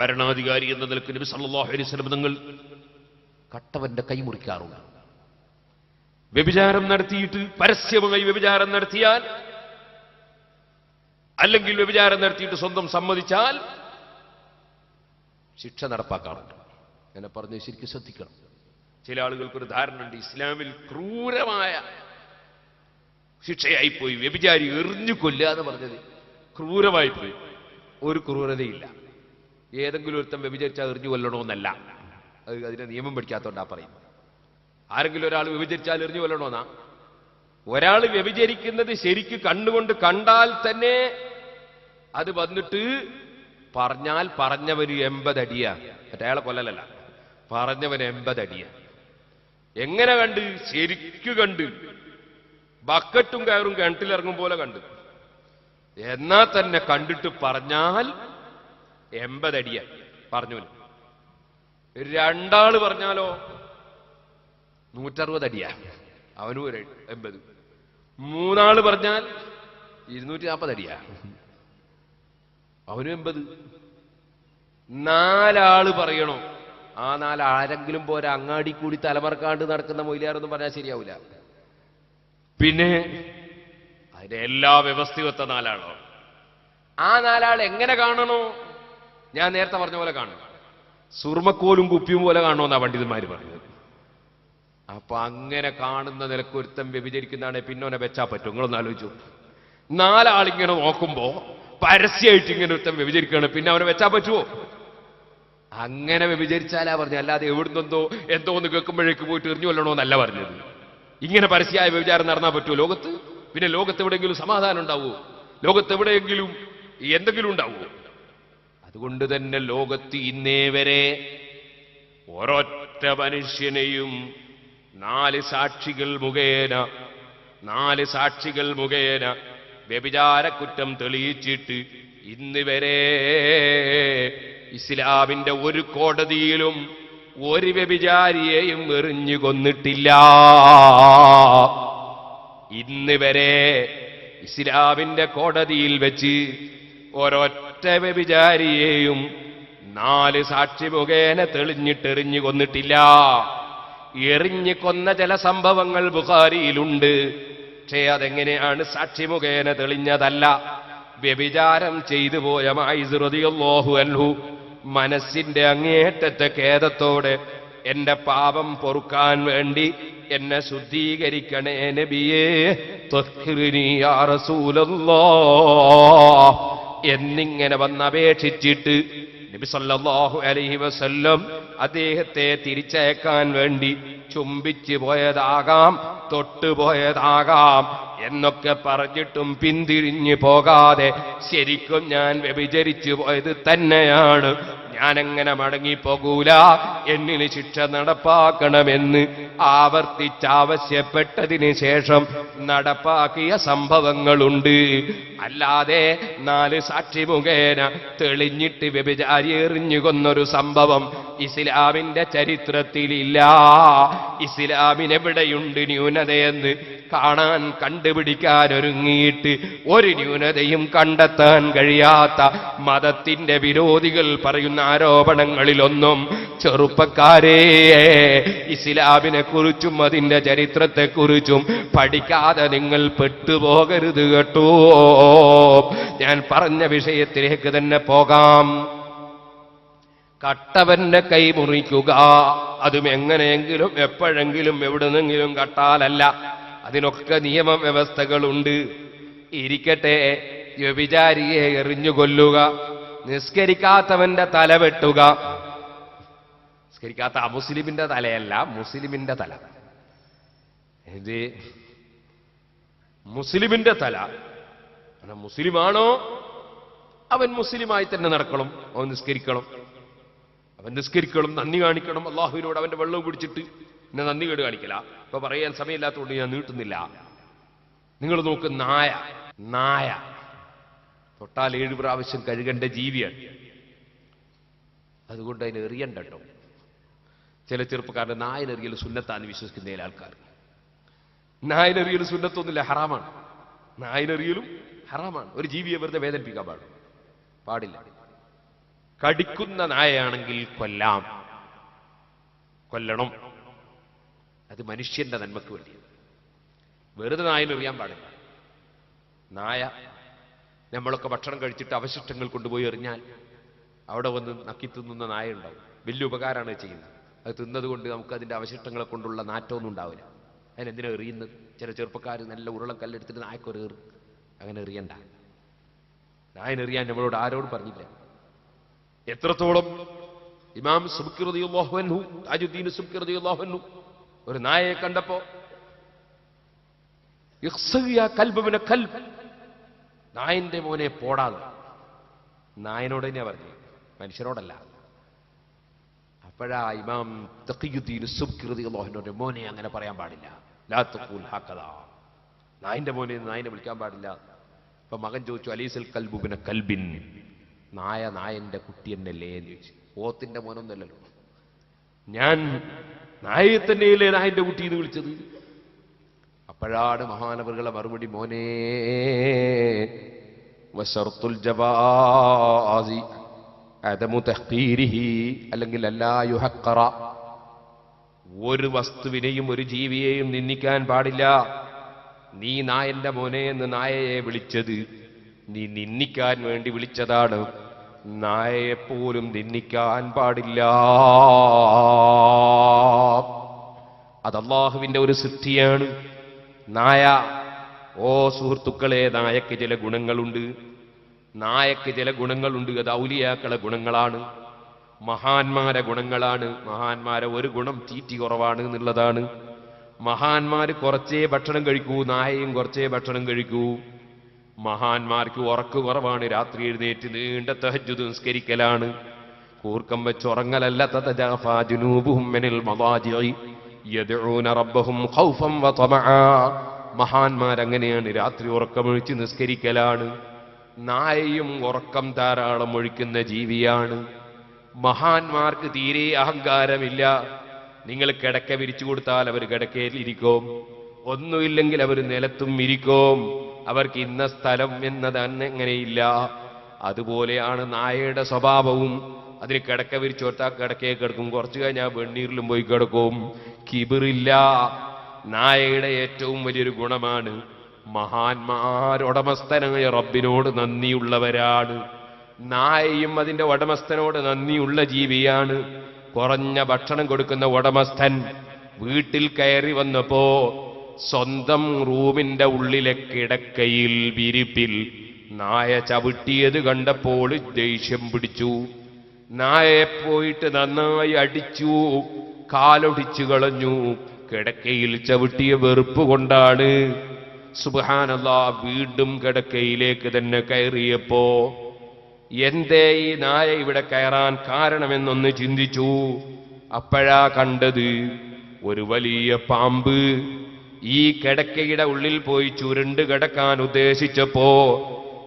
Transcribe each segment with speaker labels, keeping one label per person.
Speaker 1: ഭരണാധികാരി എന്ന നിലയ്ക്ക് നബി സല്ലല്ലാഹു അലൈഹി വസല്ലം തങ്ങൾ കട്ടവന്റെ കൈ മുറിക്കാറുണ്ട്. വ്യഭിചാരം നടത്തിയിട്ട് പരസ്യമായി വ്യഭിചാരം നടത്തിയാൽ അല്ലെങ്കിൽ വ്യഭിചാരം നടത്തിയിട്ട് സ്വന്തം സമ്മതിച്ചാൽ ശിക്ഷ നടപ്പാക്കാറുണ്ട്. എന്നെ പറഞ്ഞ് ശരിക്കും ശ്രദ്ധിക്കണം. ചില ആളുകൾക്കൊരു ധാരണയുണ്ട് ഇസ്ലാമിൽ ക്രൂരമായ ശിക്ഷയായിപ്പോയി വ്യഭിചാരി എറിഞ്ഞു കൊല്ലുക എന്ന് പറഞ്ഞത് ക്രൂരമായി പോയി ഒരു ക്രൂരതയില്ല. ഏതെങ്കിലും ഒരുത്തം വ്യഭിചരിച്ചാൽ എറിഞ്ഞു കൊല്ലണമെന്നല്ല അത് അതിനെ നിയമം പഠിക്കാത്തതുകൊണ്ടാണ് പറയും ആരെങ്കിലും ഒരാൾ വ്യഭിചരിച്ചാൽ എറിഞ്ഞു കൊല്ലണമെന്നാ ഒരാൾ വ്യഭിചരിക്കുന്നത് ശരിക്ക് കണ്ണുകൊണ്ട് കണ്ടാൽ തന്നെ അത് വന്നിട്ട് പറഞ്ഞാൽ പറഞ്ഞവന് എൺപതടിയ. മറ്റേയാളെ കൊല്ലലല്ല. പറഞ്ഞവന് എൺപതടിയ. എങ്ങനെ കണ്ട്? ശരിക്കു കണ്ട്. ബക്കറ്റും കയറും കിണറ്റിലിറങ്ങും പോലെ കണ്ട്. എന്നാ തന്നെ കണ്ടിട്ട് പറഞ്ഞാൽ എൺപതടിയ പറഞ്ഞു രണ്ടാൾ പറഞ്ഞാലോ? നൂറ്ററുപത് അടിയാ. അവനും ഒരു എൺപത്. മൂന്നാൾ പറഞ്ഞാൽ ഇരുന്നൂറ്റി നാൽപ്പത് അവനും എൺപത്. നാലാൾ പറയണോ? ആ നാല് ആരെങ്കിലും പോരെ അങ്ങാടി കൂടി തലമറക്കാണ്ട് നടക്കുന്ന മൊയിലാറൊന്നും പറഞ്ഞാൽ ശരിയാവില്ല പിന്നെ അതിന്റെ എല്ലാ വ്യവസ്ഥയൊത്ത നാലാളോ? ആ നാലാൾ എങ്ങനെ കാണണോ? ഞാൻ നേരത്തെ പറഞ്ഞ പോലെ കാണും. സുർമക്കോലും കുപ്പിയും പോലെ കാണണമെന്നാ പണ്ഡിതന്മാർ പറഞ്ഞത്. അപ്പൊ അങ്ങനെ കാണുന്ന നിലയ്ക്ക് ഒരുത്തം വ്യഭിചരിക്കുന്നതാണ് പിന്നോനെ വെച്ചാൽ പറ്റും. നിങ്ങളൊന്ന് ആലോചിച്ചു നാലാളിങ്ങനെ നോക്കുമ്പോ പരസ്യമായിട്ട് ഇങ്ങനെ ഒരുത്തം വ്യഭിചരിക്കുകയാണ്. പിന്നെ അവനെ വെച്ചാൽ പറ്റുമോ അങ്ങനെ വ്യഭിചരിച്ചാലാ പറഞ്ഞു അല്ലാതെ എവിടുന്നെന്തോ എന്തോ ഒന്ന് കേൾക്കുമ്പോഴേക്ക് പോയിട്ട് എറിഞ്ഞു കൊല്ലണമെന്നല്ല പറഞ്ഞത്. ഇങ്ങനെ പരസ്യമായ വ്യഭിചാരം നടന്നാൽ പറ്റുമോ ലോകത്ത്? പിന്നെ ലോകത്ത് എവിടെയെങ്കിലും സമാധാനം ഉണ്ടാവുമോ ലോകത്ത് എവിടെയെങ്കിലും എന്തെങ്കിലും ഉണ്ടാവുമോ അതുകൊണ്ട് തന്നെ ലോകത്ത് ഇന്നേ വരെ ഒരൊറ്റ മനുഷ്യനെയും നാല് സാക്ഷികൾ മുഖേന നാല് സാക്ഷികൾ മുഖേന വ്യഭിചാര കുറ്റം തെളിയിച്ചിട്ട് ഇന്ന് വരെ ഇസ്ലാമിന്റെ ഒരു കോടതിയിലും ഒരു വ്യഭിചാരിയെയും എറിഞ്ഞു കൊന്നിട്ടില്ല. ഇന്ന് വരെ ഇസ്ലാമിന്റെ കോടതിയിൽ വെച്ച് ഒരൊറ്റ വ്യഭിചാരിയെയും നാല് സാക്ഷി മുഖേന തെളിഞ്ഞിട്ടെറിഞ്ഞു കൊന്നിട്ടില്ല. എറിഞ്ഞു കൊന്ന ചില സംഭവങ്ങൾ ബുഖാരിയിലുണ്ട്. പക്ഷേ അതെങ്ങനെയാണ് സാക്ഷി മുഖേന തെളിഞ്ഞതല്ല? വ്യഭിചാരം ചെയ്തു പോയ മായിസുറതിയല്ലോഹു അല്ലു മനസ്സിന്റെ അങ്ങേറ്റത്തെ ഖേദത്തോടെ എന്റെ പാപം പൊറുക്കാൻ വേണ്ടി എന്നെ ശുദ്ധീകരിക്കണേ നബിയേ ത്വഖ്റിനി യാ റസൂലല്ലാ. എന്നിങ്ങനെ വന്നപേക്ഷിച്ചിട്ട് നബി സല്ലല്ലാഹു അലൈഹി വസല്ലം അദ്ദേഹത്തെ തിരിച്ചയക്കാൻ വേണ്ടി ചുംബിച്ചു പോയതാകാം തൊട്ടുപോയതാകാം. എന്നൊക്കെ പറഞ്ഞിട്ടും പിന്തിരിഞ്ഞു പോകാതെ ശരിക്കും ഞാൻ വ്യഭിചരിച്ചു പോയത് തന്നെയാണ്. ഞാനെങ്ങനെ മടങ്ങിപ്പോകൂല? എന്നിന് ശിക്ഷ നടപ്പാക്കണമെന്ന് ആവർത്തിച്ചാവശ്യപ്പെട്ടതിന് ശേഷം നടപ്പാക്കിയ സംഭവങ്ങളുണ്ട്. അല്ലാതെ നാല് സാക്ഷി മുഖേന തെളിഞ്ഞിട്ട് വ്യഭിചാരി എറിഞ്ഞുകൊന്നൊരു സംഭവം ഇസ്ലാമിന്റെ ചരിത്രത്തിലില്ല. ഇസ്ലാമിനെവിടെയുണ്ട് ന്യൂനതയെന്ന് കാണാൻ കണ്ടുപിടിക്കാൻ ഒരുങ്ങിയിട്ട് ഒരു ന്യൂനതയും കണ്ടെത്താൻ കഴിയാത്ത മതത്തിന്റെ വിരോധികൾ പറയുന്ന ആരോപണങ്ങളിലൊന്നും ചെറുപ്പക്കാരെ ഇസ്ലാമിനെ കുറിച്ചും അതിന്റെ ചരിത്രത്തെക്കുറിച്ചും പഠിക്കാതെ നിങ്ങൾ പെട്ടുപോകരുത് കേട്ടോ. ഞാൻ പറഞ്ഞ വിഷയത്തിലേക്ക് തന്നെ പോകാം. കട്ടവന്റെ കൈ മുറിക്കുക. അതും എങ്ങനെയെങ്കിലും എപ്പോഴെങ്കിലും എവിടുന്നെങ്കിലും കട്ടാലല്ല. അതിനൊക്കെ നിയമവ്യവസ്ഥകളുണ്ട്. ഇരിക്കട്ടെ വ്യഭിചാരിയെ എറിഞ്ഞുകൊല്ലുക നിസ്കരിക്കാത്തവന്റെ തല വെട്ടുക. നിസ്കരിക്കാത്ത അമുസ്ലിമിന്റെ തലയല്ല മുസ്ലിമിന്റെ തല. ഇത് മുസ്ലിമിന്റെ തല. മുസ്ലിമാണോ? അവൻ മുസ്ലിമായി തന്നെ നടക്കണം അവൻ നിസ്കരിക്കണം. അവൻ നിസ്കരിക്കണം നന്ദി കാണിക്കണം അള്ളാഹുവിനോട് അവന്റെ വെള്ളം കുടിച്ചിട്ട്. എന്നെ നന്ദി കേട് കാണിക്കില്ല ഇപ്പൊ പറയാൻ സമയമില്ലാത്തതുകൊണ്ട് ഞാൻ നീട്ടുന്നില്ല. നിങ്ങൾ നോക്ക് നായ നായ. തൊട്ടാൽ ഏഴ് പ്രാവശ്യം കഴുകേണ്ട ജീവിയാണ്. അതുകൊണ്ട് അതിന് എറിയണ്ട കേട്ടോ. ചില ചെറുപ്പക്കാരുടെ നായനെറിയൽ സുന്നത്താന്ന് വിശ്വസിക്കുന്ന ചില ആൾക്കാർ. നായനെറിയൽ സുന്നത്തൊന്നുമില്ല ഹറാമാണ്. നായനെറിയലും ഹറാമാണ്. ഒരു ജീവിയെ വെറുതെ വേദനിപ്പിക്കാൻ പാടും. പാടില്ല. കടിക്കുന്ന നായയാണെങ്കിൽ കൊല്ലാം. കൊല്ലണം. അത് മനുഷ്യന്റെ നന്മക്ക് വേണ്ടിയത് വെറുതെ നായനെ എറിയാൻ പാടില്ല. നായ നമ്മളൊക്കെ ഭക്ഷണം കഴിച്ചിട്ട് അവശിഷ്ടങ്ങൾ കൊണ്ടുപോയി എറിഞ്ഞാൽ അവിടെ വന്ന് നക്കി തിന്നുന്ന നായ ഉണ്ടാവും വലിയ ഉപകാരമാണ് ചെയ്യുന്നത്. അത് തിന്നതുകൊണ്ട് നമുക്ക് അതിന്റെ അവശിഷ്ടങ്ങളെ കൊണ്ടുള്ള നാറ്റമൊന്നും ഉണ്ടാവില്ല. അതിനെന്തിനാ എറിയുന്നത്? ചില ചെറുപ്പക്കാർ നല്ല ഉരുളം കല്ലെടുത്തിട്ട് നായക്കൊരു എറും അങ്ങനെ എറിയണ്ട. നായനെറിയാൻ നമ്മളോട് ആരോടും പറഞ്ഞില്ല. എത്രത്തോളം ഇമാം സുബ്കിറുദിയുള്ളാഹുവൻഹു താജുദ്ദീൻ സുബ്കിറുദിയുള്ളാഹുവൻഹു ഒരു നായയെ കണ്ടപ്പോ യാ കൽബ്. നായന്റെ മോനെ പോടാതെ. നായനോട് തന്നെയാ പറഞ്ഞു മനുഷ്യരോടല്ല. അപ്പോഴാ ഇമാം തഖിയുദ്ദീൻ മോഹനോടെ മോനെ അങ്ങനെ പറയാൻ പാടില്ല. ലാ തഖൂൽ ഹക്കദാ നായന്റെ മോനെ നായനെ വിളിക്കാൻ പാടില്ല. അപ്പൊ മകൻ ചോദിച്ചു അലീസൽ കൽബുബിന കൽബിൻ? നായ നായന്റെ കുട്ടി എന്നല്ലേ? എന്ന് ചോദിച്ചു. ഓത്തിന്റെ മോനൊന്നല്ലല്ലോ ഞാൻ നായയെ തന്നെയല്ലേ നായന്റെ കുട്ടി എന്ന് വിളിച്ചത്? അപ്പോഴാണ് മഹാനവറുകളെ മറുപടി മോനെ വശർത്തുൽ ജവാസി അതമു തഹ്തീരിഹി അല്ലെങ്കിൽ അല്ലാ യുഹക്കറ ഒരു വസ്തുവിനെയും ഒരു ജീവിയെയും നിന്ദിക്കാൻ പാടില്ല. നീ നായന്റെ മോനെ എന്ന് നായയെ വിളിച്ചത് നീ നിന്ദിക്കാൻ വേണ്ടി വിളിച്ചതാണ്. നായയെപ്പോലും നിന്ദിക്കാൻ പാടില്ല. അത് അള്ളാഹുവിന്റെ ഒരു സൃഷ്ടിയാണ് നായ ഓ സുഹൃത്തുക്കളെ നായക്ക് ചില ഗുണങ്ങളുണ്ട്. നായക്ക് ചില ഗുണങ്ങളുണ്ട്. അത് ഔലിയാക്കളെ ഗുണങ്ങളാണ്. മഹാന്മാരെ ഗുണങ്ങളാണ്. മഹാന്മാരെ ഒരു ഗുണം തീറ്റി കുറവാണ് എന്നുള്ളതാണ്. മഹാന്മാര് കുറച്ചേ ഭക്ഷണം കഴിക്കൂ നായയും കുറച്ചേ ഭക്ഷണം കഴിക്കൂ. മഹാന്മാർക്ക് ഉറക്ക് കുറവാണ്. രാത്രി എഴുന്നേറ്റ് നീണ്ട തഹജു നിസ്കരിക്കലാണ്. കൂർക്കം വെച്ച് ഉറങ്ങലല്ല. മഹാന്മാരങ്ങനെയാണ് രാത്രി ഉറക്കമൊഴിച്ച് നിസ്കരിക്കലാണ്. നായയും ഉറക്കം ധാരാളം ഒഴിക്കുന്ന ജീവിയാണ്. മഹാന്മാർക്ക് തീരെ അഹങ്കാരമില്ല. നിങ്ങൾ കിടക്ക വിരിച്ചു കൊടുത്താൽ അവർ കിടക്കയിൽ ഇരിക്കും. ഒന്നുമില്ലെങ്കിൽ അവർ നിലത്തും ഇരിക്കും. അവർക്ക് ഇന്ന സ്ഥലം എന്നത് അങ്ങനെയില്ല അതുപോലെയാണ് നായയുടെ സ്വഭാവവും. അതിന് കിടക്ക വിരിച്ചു കിടക്കേ കിടക്കും. കുറച്ച് കഴിഞ്ഞാൽ വെണ്ണീരിലും പോയി കിടക്കും. കിബിറില്ല. നായയുടെ ഏറ്റവും വലിയൊരു ഗുണമാണ് മഹാന്മാരുടമസ്ഥനായ റബ്ബിനോട് നന്ദിയുള്ളവരാണ്. നായയും അതിന്റെ ഉടമസ്ഥനോട് നന്ദിയുള്ള ജീവിയാണ്. കുറഞ്ഞ ഭക്ഷണം കൊടുക്കുന്ന ഉടമസ്ഥൻ വീട്ടിൽ കയറി വന്നപ്പോ സ്വന്തം റൂമിന്റെ ഉള്ളിലെ കിടക്കയിൽ വിരിപ്പിൽ നായ ചവിട്ടിയത് കണ്ടപ്പോൾ ദേഷ്യം പിടിച്ചു. നായയെ പോയിട്ട് നന്നായി അടിച്ചു കാലൊടിച്ചു കളഞ്ഞു. കിടക്കയിൽ ചവിട്ടിയ വെറുപ്പ് കൊണ്ടാണ്. സുബാനല്ല വീണ്ടും കിടക്കയിലേക്ക് തന്നെ കയറിയപ്പോ എന്തേ ഈ നായ ഇവിടെ കയറാൻ കാരണമെന്നൊന്ന് ചിന്തിച്ചു. അപ്പോഴാ കണ്ടത് ഒരു വലിയ പാമ്പ്. ഈ കിടക്കയുടെ ഉള്ളിൽ പോയി ചുരുണ്ട് കിടക്കാൻ ഉദ്ദേശിച്ചപ്പോ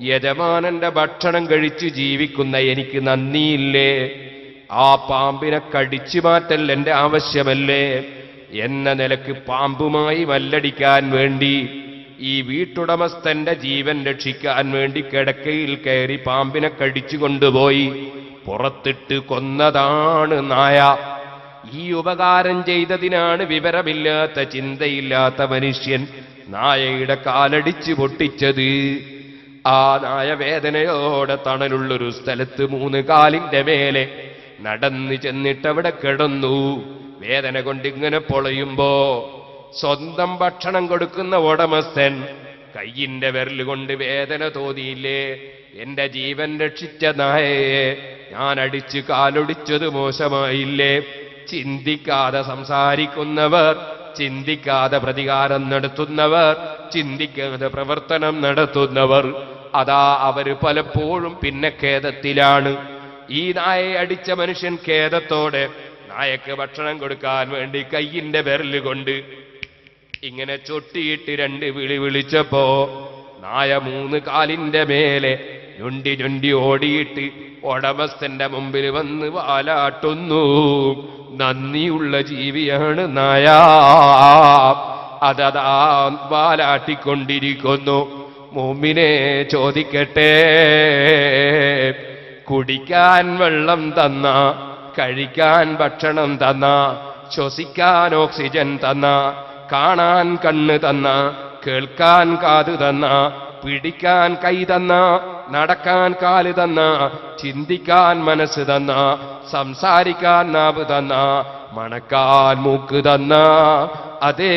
Speaker 1: യജമാനന്റെ ഭക്ഷണം കഴിച്ച് ജീവിക്കുന്ന എനിക്ക് നന്ദിയില്ലേ? ആ പാമ്പിനെ കടിച്ചു മാറ്റൽ എന്റെ ആവശ്യമല്ലേ? എന്ന നിലയ്ക്ക് പാമ്പുമായി വല്ലടിക്കാൻ വേണ്ടി ഈ വീട്ടുടമസ്ഥന്റെ ജീവൻ രക്ഷിക്കാൻ വേണ്ടി കിടക്കയിൽ കയറി പാമ്പിനെ കടിച്ചു കൊണ്ടുപോയി പുറത്തിട്ട് കൊന്നതാണ് നായ. ഈ ഉപകാരം ചെയ്തതിനാണ് വിവരമില്ലാത്ത ചിന്തയില്ലാത്ത മനുഷ്യൻ നായയുടെ കാലടിച്ചു പൊട്ടിച്ചത്. ആ നായ വേദനയോടെ തണലുള്ളൊരു സ്ഥലത്ത് മൂന്ന് കാലിന്റെ മേലെ നടന്നു ചെന്നിട്ടവിടെ കിടന്നു. വേദന കൊണ്ടിങ്ങനെ പൊളയുമ്പോ സ്വന്തം ഭക്ഷണം കൊടുക്കുന്ന ഉടമസ്ഥൻ കയ്യിന്റെ വിരൽ കൊണ്ട് വേദന തോന്നിയില്ലേ? എന്റെ ജീവൻ രക്ഷിച്ച നായയെ ഞാൻ അടിച്ച് കാലൊടിച്ചത് മോശമായില്ലേ? ചിന്തിക്കാതെ സംസാരിക്കുന്നവർ ചിന്തിക്കാതെ പ്രതികാരം നടത്തുന്നവർ ചിന്തിക്കാതെ പ്രവർത്തനം നടത്തുന്നവർ അതാ അവർ പലപ്പോഴും പിന്നെ ഖേദത്തിലാണ്. ഈ നായയെ അടിച്ച മനുഷ്യൻ ഖേദത്തോടെ നായക്ക് ഭക്ഷണം കൊടുക്കാൻ വേണ്ടി കയ്യിന്റെ വിരൽ കൊണ്ട് ഇങ്ങനെ ചൊട്ടിയിട്ട് രണ്ട് വിളി വിളിച്ചപ്പോ നായ മൂന്ന് കാലിന്റെ മേലെ ഞൊണ്ടി ഞൊണ്ടി ഓടിയിട്ട് ഉടമസ്ഥന്റെ മുമ്പിൽ വന്ന് വാലാട്ടുന്നു. നന്ദിയുള്ള ജീവിയാണ് നായ. അതതാ വാലാട്ടിക്കൊണ്ടിരിക്കുന്നു. മുമ്പിനെ ചോദിക്കട്ടെ. കുടിക്കാൻ വെള്ളം തന്ന കഴിക്കാൻ ഭക്ഷണം തന്ന ശ്വസിക്കാൻ ഓക്സിജൻ തന്ന കാണാൻ കണ്ണ് തന്ന കേൾക്കാൻ കാത് തന്ന പിടിക്കാൻ കൈ തന്ന നടക്കാൻ കാൽ തന്ന ചിന്തിക്കാൻ മനസ്സ് തന്ന സംസാരിക്കാൻ നാവ് തന്ന മണക്കാൻ മൂക്ക് തന്ന. അതേ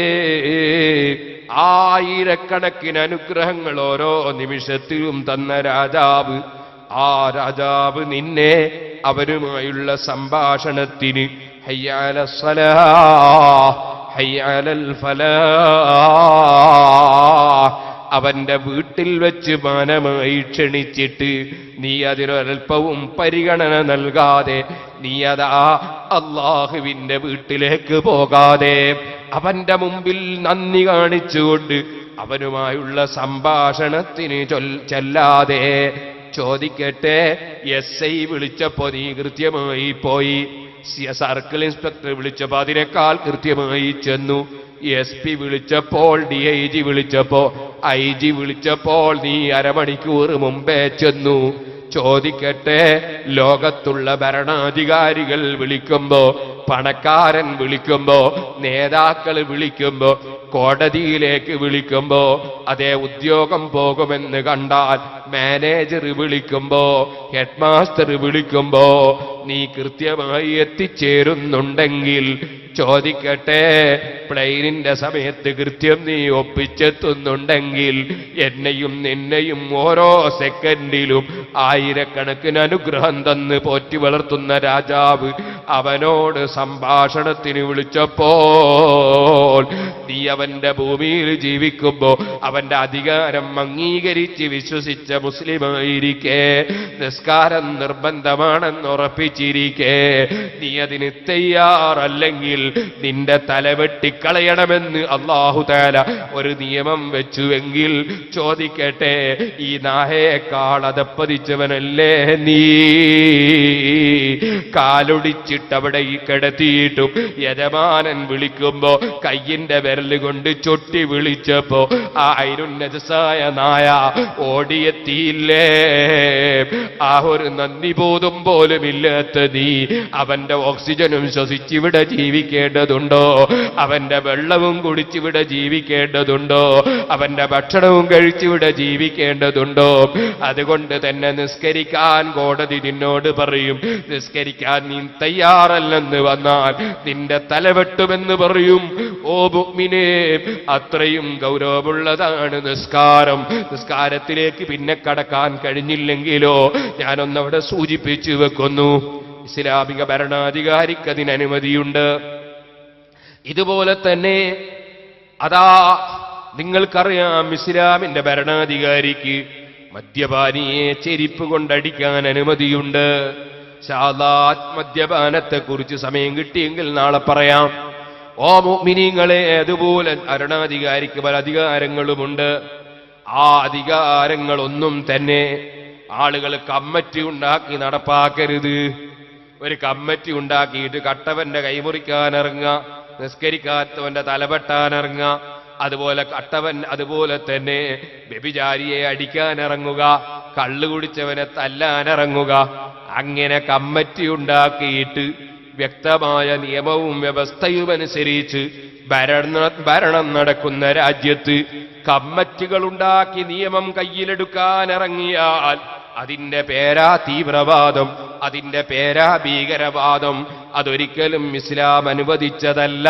Speaker 1: ആയിരക്കണക്കിന് അനുഗ്രഹങ്ങൾ ഓരോ നിമിഷത്തിലും തന്ന രാജാവ്. ആ രാജാവ് നിന്നെ അവരുമായുള്ള സംഭാഷണത്തിന് ഹയ്യാല സലഹ ഹയ്യാലൽ ഫലാ. അവന്റെ വീട്ടിൽ വെച്ച് മാനമായി ക്ഷണിച്ചിട്ട് നീ അതിനൊരൽപ്പവും പരിഗണന നൽകാതെ നീ അതാ അള്ളാഹുവിന്റെ വീട്ടിലേക്ക് പോകാതെ അവന്റെ മുമ്പിൽ നന്ദി കാണിച്ചുകൊണ്ട് അവനുമായുള്ള സംഭാഷണത്തിന് ചെല്ലാതെ. ചോദിക്കട്ടെ എസ് ഐ വിളിച്ചപ്പോ നീ കൃത്യമായി പോയി. സർക്കിൾ ഇൻസ്പെക്ടർ വിളിച്ചപ്പോ അതിനേക്കാൾ കൃത്യമായി ചെന്നു. എസ് പി വിളിച്ചപ്പോൾ ഡി ഐ ജി വിളിച്ചപ്പോ ഐ ജി വിളിച്ചപ്പോൾ നീ അരമണിക്കൂർ മുമ്പേ ചെന്നു. ചോദിക്കട്ടെ ലോകത്തുള്ള ഭരണാധികാരികൾ വിളിക്കുമ്പോ പണക്കാരൻ വിളിക്കുമ്പോ നേതാക്കൾ വിളിക്കുമ്പോ കോടതിയിലേക്ക് വിളിക്കുമ്പോ അതേ ഉദ്യോഗം പോകുമെന്ന് കണ്ടാൽ മാനേജർ വിളിക്കുമ്പോ ഹെഡ് വിളിക്കുമ്പോ നീ കൃത്യമായി എത്തിച്ചേരുന്നുണ്ടെങ്കിൽ ചോദിക്കട്ടെ? പ്ലെയിനിന്റെ സമയത്ത് കൃത്യം നീ ഒപ്പിച്ചെത്തുന്നുണ്ടെങ്കിൽ എന്നെയും നിന്നെയും ഓരോ സെക്കൻഡിലും ആയിരക്കണക്കിന് അനുഗ്രഹം തന്ന് പോറ്റി വളർത്തുന്ന രാജാവ് അവനോട് സംഭാഷണത്തിന് വിളിച്ചപ്പോൾ നീ അവന്റെ ഭൂമിയിൽ ജീവിക്കുമ്പോൾ അവന്റെ അധികാരം അംഗീകരിച്ച് വിശ്വസിച്ച മുസ്ലിമായിരിക്കെ. നിസ്കാരം നിർബന്ധമാണെന്ന് ഉറപ്പിച്ചിരിക്കെ. നീ അതിന് തയ്യാറല്ലെങ്കിൽ നിന്റെ തല വെട്ടിക്കളയണമെന്ന് അള്ളാഹു ഒരു നിയമം വെച്ചുവെങ്കിൽ ചോദിക്കട്ടെ ഈ നാഹയേക്കാൾ അതപ്പതിച്ചവനല്ലേ നീ? കാലൊടിച്ചിട്ടവിടെ ഈ കിടത്തിയിട്ടും. യജമാനൻ വിളിക്കുമ്പോ കയ്യിന്റെ വിരൽ കൊണ്ട് ചൊട്ടി വിളിച്ചപ്പോ ആ ഐരുന്നജസായ നായ ഓടിയെത്തിയില്ലേ? ആ ഒരു നന്ദി ബോധം പോലും ഇല്ലാത്ത നീ അവന്റെ ഓക്സിജനും ശ്വസിച്ചിവിടെ ജീവിക്കേണ്ടതുണ്ടോ? അവന്റെ വെള്ളവും കുടിച്ചിവിടെ ജീവിക്കേണ്ടതുണ്ടോ? അവന്റെ ഭക്ഷണവും കഴിച്ചിവിടെ ജീവിക്കേണ്ടതുണ്ടോ? അതുകൊണ്ട് തന്നെ നിസ്കരിക്കാൻ കോടതി നിന്നോട് പറയും നിസ്കരിക്കാൻ നീ തയ്യാറല്ലെന്ന് വന്നാൽ നിന്റെ തലവെട്ടുമെന്ന് പറയും. ഓ ബുക്മിനെ അത്രയും ഗൗരവമുള്ളതാണ് നിസ്കാരം. നിസ്കാരത്തിലേക്ക് പിന്നെ കടക്കാൻ കഴിഞ്ഞില്ലെങ്കിലോ ഞാനൊന്നവിടെ സൂചിപ്പിച്ചു വെക്കുന്നു. ഇസ്ലാമിക ഭരണാധികാരിക്ക് അതിന് അനുമതിയുണ്ട് ഇതുപോലെ തന്നെ അതാ നിങ്ങൾക്കറിയാം ഇസ്ലാമിന്റെ ഭരണാധികാരിക്ക് മദ്യപാനിയെ ചെരിപ്പ് കൊണ്ടടിക്കാൻ അനുമതിയുണ്ട്. ശാദാത് മദ്യപാനത്തെ കുറിച്ച് സമയം കിട്ടിയെങ്കിൽ നാളെ പറയാം. ഓ മുഅ്മിനീങ്ങളെ അതുപോലെ ഭരണാധികാരിക്ക് പല അധികാരങ്ങളുമുണ്ട്. ആ അധികാരങ്ങളൊന്നും തന്നെ ആളുകൾ കമ്മറ്റി ഉണ്ടാക്കി നടപ്പാക്കരുത്. ഒരു കമ്മറ്റി ഉണ്ടാക്കിയിട്ട് കട്ടവന്റെ കൈമുറിക്കാനിറങ്ങ നിസ്കരിക്കാത്തവന്റെ തലപെട്ടാനിറങ്ങ അതുപോലെ കട്ടവൻ അതുപോലെ തന്നെ വ്യഭിചാരിയെ അടിക്കാൻ ഇറങ്ങുക കള്ളു കുടിച്ചവനെ തല്ലാനിറങ്ങുക. അങ്ങനെ കമ്മറ്റി ഉണ്ടാക്കിയിട്ട് വ്യക്തമായ നിയമവും വ്യവസ്ഥയും അനുസരിച്ച് ഭരണ നടക്കുന്ന രാജ്യത്ത് കമ്മറ്റികളുണ്ടാക്കി നിയമം കയ്യിലെടുക്കാനിറങ്ങിയാൽ അതിന്റെ പേരാ തീവ്രവാദം അതിന്റെ പേരാ ഭീകരവാദം. അതൊരിക്കലും ഇസ്ലാം അനുവദിച്ചതല്ല.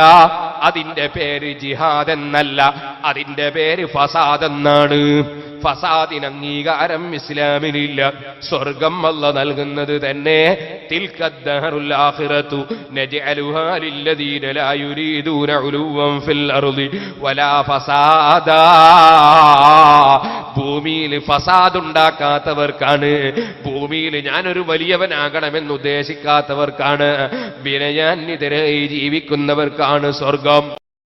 Speaker 1: അതിന്റെ പേര് ജിഹാദ് എന്നല്ല അതിന്റെ പേര് ഫസാദ് എന്നാണ് ഫസാദിന് അംഗീകാരം ഇസ്ലാമിനില്ല. സ്വർഗം അല്ല നൽകുന്നത് തന്നെ ഭൂമിയിൽ ഫസാദ്. ഉണ്ടാക്കാത്തവർക്കാണ് ഭൂമിയിൽ ഞാനൊരു വലിയവനാകണമെന്ന് ഉദ്ദേശിക്കാത്തവർക്കാണ്. വിനയാന്യതരായി ജീവിക്കുന്നവർക്കാണ് സ്വർഗം.